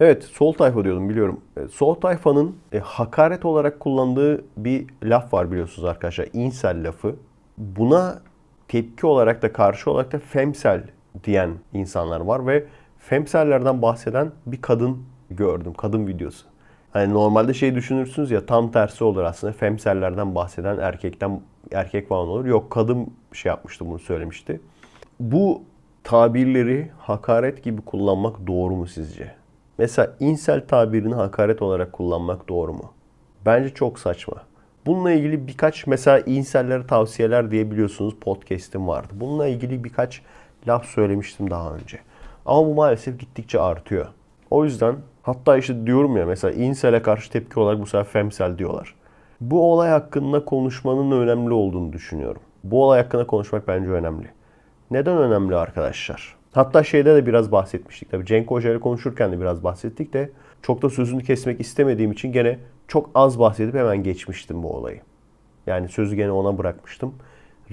Evet sol tayfa diyordum biliyorum. E, Sol tayfanın e, hakaret olarak kullandığı bir laf var biliyorsunuz arkadaşlar. İnsel lafı. Buna tepki olarak da karşı olarak da femsel diyen insanlar var ve femsellerden bahseden bir kadın gördüm. Kadın videosu. Hani normalde şey düşünürsünüz ya tam tersi olur aslında. Femsellerden bahseden erkekten erkek falan olur. Yok kadın şey yapmıştı bunu söylemişti. Bu tabirleri hakaret gibi kullanmak doğru mu sizce? Mesela insel tabirini hakaret olarak kullanmak doğru mu? Bence çok saçma. Bununla ilgili birkaç mesela insellere tavsiyeler diyebiliyorsunuz podcast'im vardı. Bununla ilgili birkaç laf söylemiştim daha önce. Ama bu maalesef gittikçe artıyor. O yüzden hatta işte diyorum ya mesela insele karşı tepki olarak bu sefer femsel diyorlar. Bu olay hakkında konuşmanın önemli olduğunu düşünüyorum. Bu olay hakkında konuşmak bence önemli. Neden önemli arkadaşlar? Hatta şeyde de biraz bahsetmiştik. Tabii Cenk Hoca ile konuşurken de biraz bahsettik de çok da sözünü kesmek istemediğim için gene çok az bahsedip hemen geçmiştim bu olayı. Yani sözü gene ona bırakmıştım.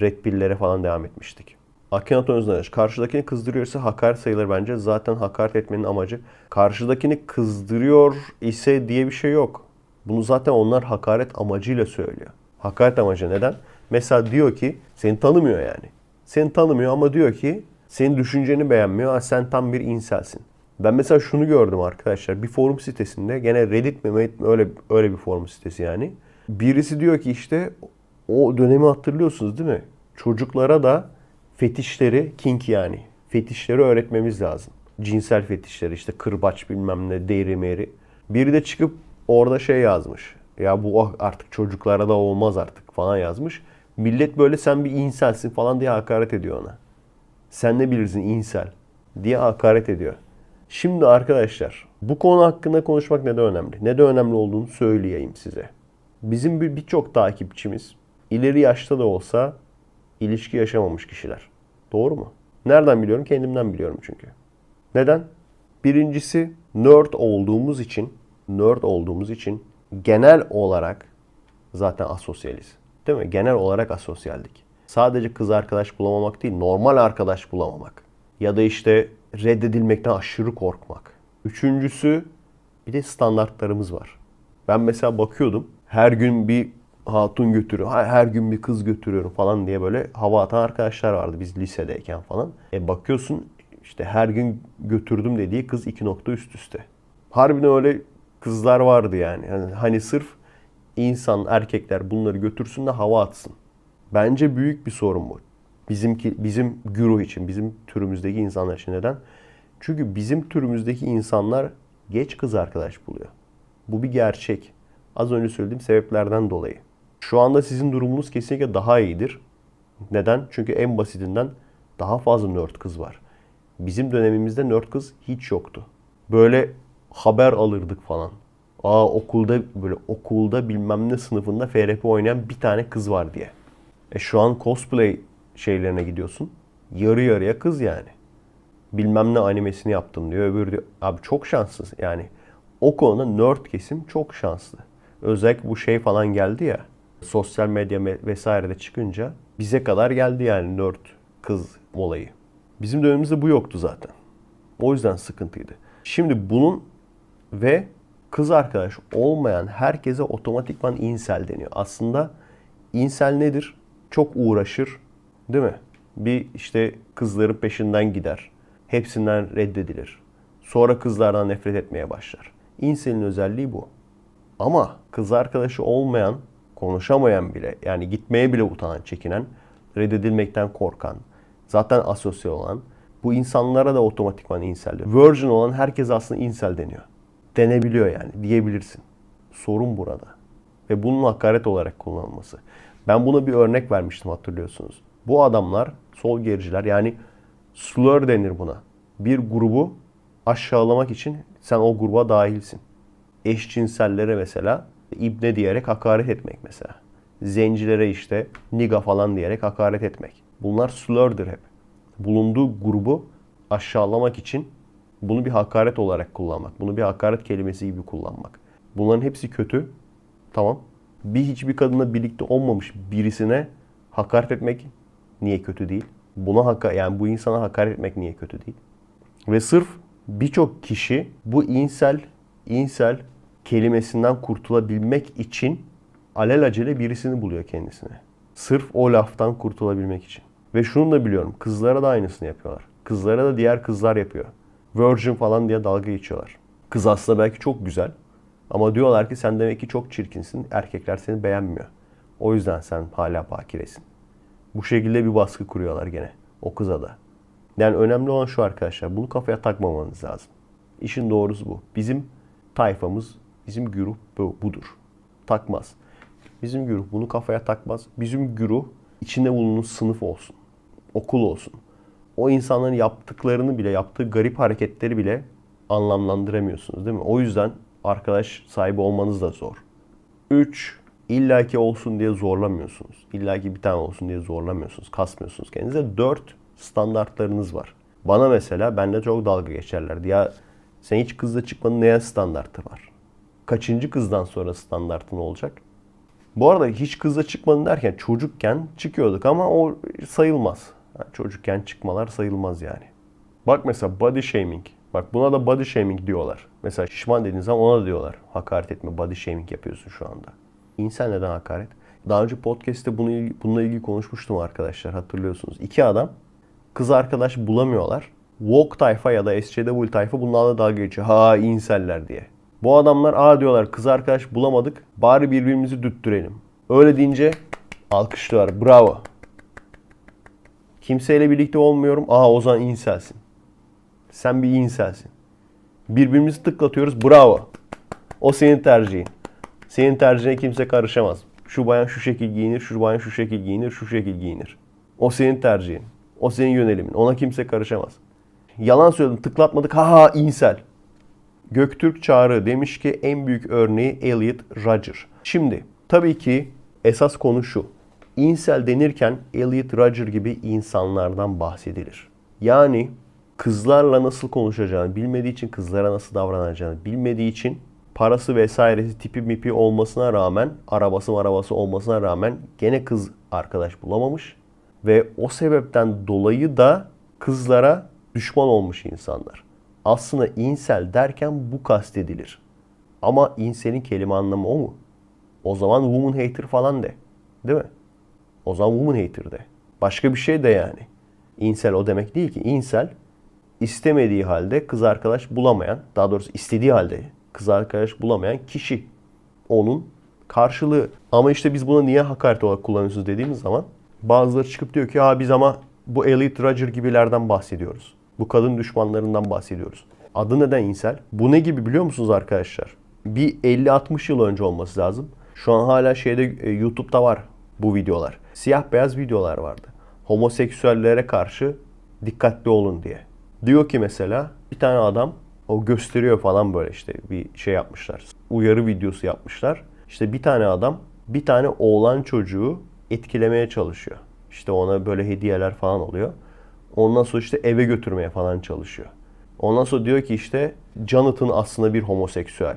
Red Pill'lere falan devam etmiştik. Akhenaton Özdağış, karşıdakini kızdırıyorsa hakaret sayılır bence. Zaten hakaret etmenin amacı karşıdakini kızdırıyor ise diye bir şey yok. Bunu zaten onlar hakaret amacıyla söylüyor. Hakaret amacı neden? Mesela diyor ki seni tanımıyor yani. Seni tanımıyor ama diyor ki senin düşünceni beğenmiyor. Ha, sen tam bir inselsin. Ben mesela şunu gördüm arkadaşlar. Bir forum sitesinde gene Reddit mi Reddit mi öyle, öyle bir forum sitesi yani. Birisi diyor ki işte o dönemi hatırlıyorsunuz değil mi? Çocuklara da fetişleri kink yani. Fetişleri öğretmemiz lazım. Cinsel fetişleri işte kırbaç bilmem ne deri meri. Biri de çıkıp orada şey yazmış. Ya bu artık çocuklara da olmaz artık falan yazmış. Millet böyle sen bir inselsin falan diye hakaret ediyor ona. Sen ne bilirsin insel diye hakaret ediyor. Şimdi arkadaşlar bu konu hakkında konuşmak neden önemli? Neden önemli olduğunu söyleyeyim size. Bizim bir- birçok takipçimiz ileri yaşta da olsa ilişki yaşamamış kişiler. Doğru mu? Nereden biliyorum? Kendimden biliyorum çünkü. Neden? Birincisi nerd olduğumuz için, nerd olduğumuz için genel olarak zaten asosyaliz. Değil mi? Genel olarak asosyaldik. Sadece kız arkadaş bulamamak değil, normal arkadaş bulamamak. Ya da işte reddedilmekten aşırı korkmak. Üçüncüsü bir de standartlarımız var. Ben mesela bakıyordum. Her gün bir hatun götürüyorum. Her gün bir kız götürüyorum falan diye böyle hava atan arkadaşlar vardı biz lisedeyken falan. E bakıyorsun işte her gün götürdüm dediği kız iki nokta üst üste. Harbiden öyle kızlar vardı yani. Hani, sırf insan, erkekler bunları götürsün de hava atsın. Bence büyük bir sorun bu. Bizimki bizim güruh için, bizim türümüzdeki insanlar için neden? Çünkü bizim türümüzdeki insanlar geç kız arkadaş buluyor. Bu bir gerçek. Az önce söylediğim sebeplerden dolayı. Şu anda sizin durumunuz kesinlikle daha iyidir. Neden? Çünkü en basitinden daha fazla nerd kız var. Bizim dönemimizde nerd kız hiç yoktu. Böyle haber alırdık falan. Aa okulda böyle okulda bilmem ne sınıfında FRP oynayan bir tane kız var diye. E şu an cosplay şeylerine gidiyorsun. Yarı yarıya kız yani. Bilmem ne animesini yaptım diyor. Öbürü diyor. Abi çok şanssız yani. O konuda nerd kesim çok şanslı. Özellikle bu şey falan geldi ya. Sosyal medya me- vesairede çıkınca bize kadar geldi yani nerd kız olayı. Bizim dönemimizde bu yoktu zaten. O yüzden sıkıntıydı. Şimdi bunun ve kız arkadaş olmayan herkese otomatikman insel deniyor. Aslında insel nedir? Çok uğraşır, değil mi? Bir işte kızların peşinden gider. Hepsinden reddedilir. Sonra kızlardan nefret etmeye başlar. İnselin özelliği bu. Ama kız arkadaşı olmayan, konuşamayan bile, yani gitmeye bile utanan, çekinen, reddedilmekten korkan, zaten asosyal olan, bu insanlara da otomatikman insel diyor. Virgin olan herkes aslında insel deniyor. Denebiliyor yani, diyebilirsin. Sorun burada. Ve bunun hakaret olarak kullanılması. Ben buna bir örnek vermiştim hatırlıyorsunuz. Bu adamlar, sol gericiler yani slur denir buna. Bir grubu aşağılamak için sen o gruba dahilsin eşcinsellere mesela ibne diyerek hakaret etmek mesela. Zencilere işte niga falan diyerek hakaret etmek. Bunlar slur'dır hep. Bulunduğu grubu aşağılamak için bunu bir hakaret olarak kullanmak. Bunu bir hakaret kelimesi gibi kullanmak. Bunların hepsi kötü. Tamam. Bir hiçbir kadınla birlikte olmamış birisine hakaret etmek niye kötü değil? Buna haka yani bu insana hakaret etmek niye kötü değil? Ve sırf birçok kişi bu insel, insel kelimesinden kurtulabilmek için alelacele birisini buluyor kendisine. Sırf o laftan kurtulabilmek için. Ve şunu da biliyorum. Kızlara da aynısını yapıyorlar. Kızlara da diğer kızlar yapıyor. Virgin falan diye dalga geçiyorlar. Kız aslında belki çok güzel. Ama diyorlar ki sen demek ki çok çirkinsin. Erkekler seni beğenmiyor. O yüzden sen hala bakiresin. Bu şekilde bir baskı kuruyorlar gene. O kıza da. Yani önemli olan şu arkadaşlar. Bunu kafaya takmamanız lazım. İşin doğrusu bu. Bizim tayfamız, bizim güruh bu, budur. Takmaz. Bizim güruh bunu kafaya takmaz. Bizim güruh içinde bulunduğun sınıf olsun. Okul olsun. O insanların yaptıklarını bile, yaptığı garip hareketleri bile anlamlandıramıyorsunuz değil mi? O yüzden arkadaş sahibi olmanız da zor. 3. illaki olsun diye zorlamıyorsunuz. İllaki bir tane olsun diye zorlamıyorsunuz. Kasmıyorsunuz kendinize. 4. Standartlarınız var. Bana mesela bende çok dalga geçerlerdi. Ya sen hiç kızla çıkmadın neye standartı var? Kaçıncı kızdan sonra standartın olacak? Bu arada hiç kızla çıkmadın derken çocukken çıkıyorduk ama o sayılmaz. Yani çocukken çıkmalar sayılmaz yani. Bak mesela body shaming. Bak buna da body shaming diyorlar. Mesela şişman dediğin zaman ona da diyorlar. Hakaret etme, body shaming yapıyorsun şu anda. İnsan neden hakaret? Daha önce podcast'te bunu, bununla ilgili konuşmuştum arkadaşlar hatırlıyorsunuz. İki adam kız arkadaş bulamıyorlar. Woke tayfa ya da SCW tayfa bunlarla dalga geçiyor. Ha inseller diye. Bu adamlar aa diyorlar kız arkadaş bulamadık. Bari birbirimizi düttürelim. Öyle deyince alkışlıyorlar. Bravo. Kimseyle birlikte olmuyorum. Aa o zaman inselsin. Sen bir inselsin. Birbirimizi tıklatıyoruz. Bravo. O senin tercihin. Senin tercihine kimse karışamaz. Şu bayan şu şekil giyinir, şu bayan şu şekil giyinir, şu şekil giyinir. O senin tercihin. O senin yönelimin. Ona kimse karışamaz. Yalan söyledim, tıklatmadık. Ha ha insel. Göktürk Çağrı demiş ki en büyük örneği Elliot Rodger. Şimdi tabii ki esas konu şu. İnsel denirken Elliot Rodger gibi insanlardan bahsedilir. Yani kızlarla nasıl konuşacağını bilmediği için, kızlara nasıl davranacağını bilmediği için parası vesairesi tipi mipi olmasına rağmen, arabası arabası olmasına rağmen gene kız arkadaş bulamamış. Ve o sebepten dolayı da kızlara düşman olmuş insanlar. Aslında insel derken bu kastedilir. Ama inselin kelime anlamı o mu? O zaman woman hater falan de. Değil mi? O zaman woman hater de. Başka bir şey de yani. İnsel o demek değil ki. İnsel istemediği halde kız arkadaş bulamayan, daha doğrusu istediği halde kız arkadaş bulamayan kişi. Onun karşılığı. Ama işte biz bunu niye hakaret olarak kullanıyorsunuz dediğimiz zaman bazıları çıkıp diyor ki ya biz ama bu Elite Roger gibilerden bahsediyoruz. Bu kadın düşmanlarından bahsediyoruz. Adı neden insel? Bu ne gibi biliyor musunuz arkadaşlar? Bir 50-60 yıl önce olması lazım. Şu an hala şeyde e, YouTube'da var bu videolar. Siyah beyaz videolar vardı. Homoseksüellere karşı dikkatli olun diye. Diyor ki mesela bir tane adam o gösteriyor falan böyle işte bir şey yapmışlar. Uyarı videosu yapmışlar. İşte bir tane adam bir tane oğlan çocuğu etkilemeye çalışıyor. İşte ona böyle hediyeler falan oluyor. Ondan sonra işte eve götürmeye falan çalışıyor. Ondan sonra diyor ki işte Jonathan aslında bir homoseksüel.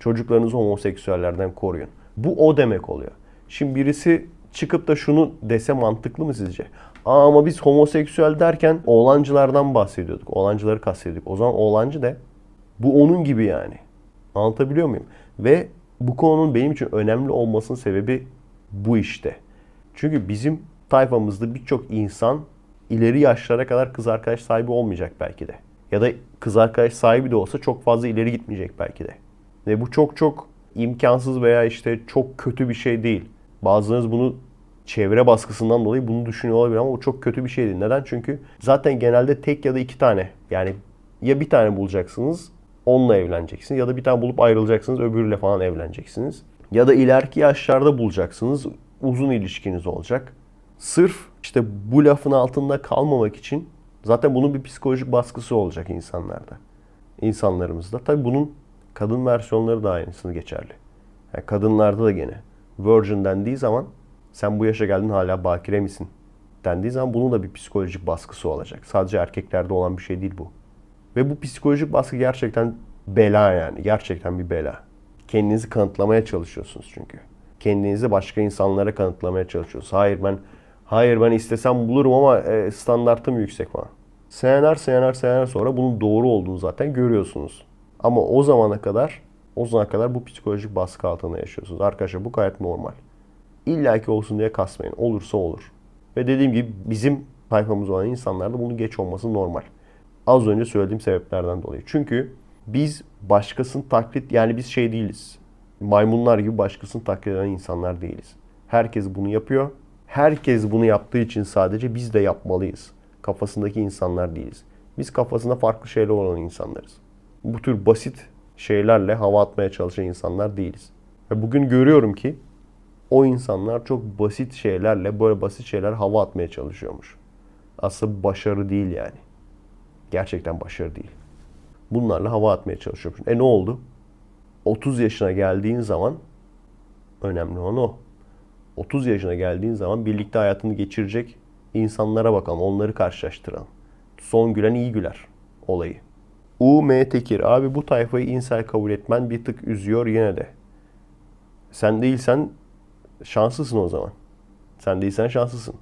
Çocuklarınızı homoseksüellerden koruyun. Bu o demek oluyor. Şimdi birisi çıkıp da şunu dese mantıklı mı sizce? Ama biz homoseksüel derken oğlancılardan bahsediyorduk. Oğlancıları kastediyorduk. O zaman oğlancı de bu onun gibi yani. Anlatabiliyor muyum? Ve bu konunun benim için önemli olmasının sebebi bu işte. Çünkü bizim tayfamızda birçok insan ileri yaşlara kadar kız arkadaş sahibi olmayacak belki de. Ya da kız arkadaş sahibi de olsa çok fazla ileri gitmeyecek belki de. Ve bu çok çok imkansız veya işte çok kötü bir şey değil. Bazılarınız bunu çevre baskısından dolayı bunu düşünüyor olabilir ama o çok kötü bir şey değil. Neden? Çünkü zaten genelde tek ya da iki tane yani ya bir tane bulacaksınız onunla evleneceksiniz ya da bir tane bulup ayrılacaksınız öbürüyle falan evleneceksiniz. Ya da ileriki yaşlarda bulacaksınız uzun ilişkiniz olacak. Sırf işte bu lafın altında kalmamak için zaten bunun bir psikolojik baskısı olacak insanlarda. İnsanlarımızda. Tabii bunun kadın versiyonları da aynısını geçerli. Yani kadınlarda da gene virgin dendiği zaman sen bu yaşa geldin hala bakire misin dendiği zaman bunun da bir psikolojik baskısı olacak. Sadece erkeklerde olan bir şey değil bu. Ve bu psikolojik baskı gerçekten bela yani. Gerçekten bir bela. Kendinizi kanıtlamaya çalışıyorsunuz çünkü. Kendinizi başka insanlara kanıtlamaya çalışıyorsunuz. Hayır ben hayır ben istesem bulurum ama e, standartım yüksek falan. Seneler seneler seneler sonra bunun doğru olduğunu zaten görüyorsunuz. Ama o zamana kadar o zamana kadar bu psikolojik baskı altında yaşıyorsunuz. Arkadaşlar bu gayet normal. İlla ki olsun diye kasmayın. Olursa olur. Ve dediğim gibi bizim sayfamız olan insanlarda bunun geç olması normal. Az önce söylediğim sebeplerden dolayı. Çünkü biz başkasını taklit yani biz şey değiliz. Maymunlar gibi başkasını taklit eden insanlar değiliz. Herkes bunu yapıyor. Herkes bunu yaptığı için sadece biz de yapmalıyız. Kafasındaki insanlar değiliz. Biz kafasında farklı şeyler olan insanlarız. Bu tür basit şeylerle hava atmaya çalışan insanlar değiliz. Ve bugün görüyorum ki o insanlar çok basit şeylerle böyle basit şeyler hava atmaya çalışıyormuş. Aslında başarı değil yani. Gerçekten başarı değil. Bunlarla hava atmaya çalışıyormuş. E ne oldu? 30 yaşına geldiğin zaman önemli olan o. 30 yaşına geldiğin zaman birlikte hayatını geçirecek insanlara bakalım. Onları karşılaştıralım. Son gülen iyi güler olayı. U M Tekir. Abi bu tayfayı insel kabul etmen bir tık üzüyor yine de. Sen değilsen şanslısın o zaman. Sen değilsen şanslısın.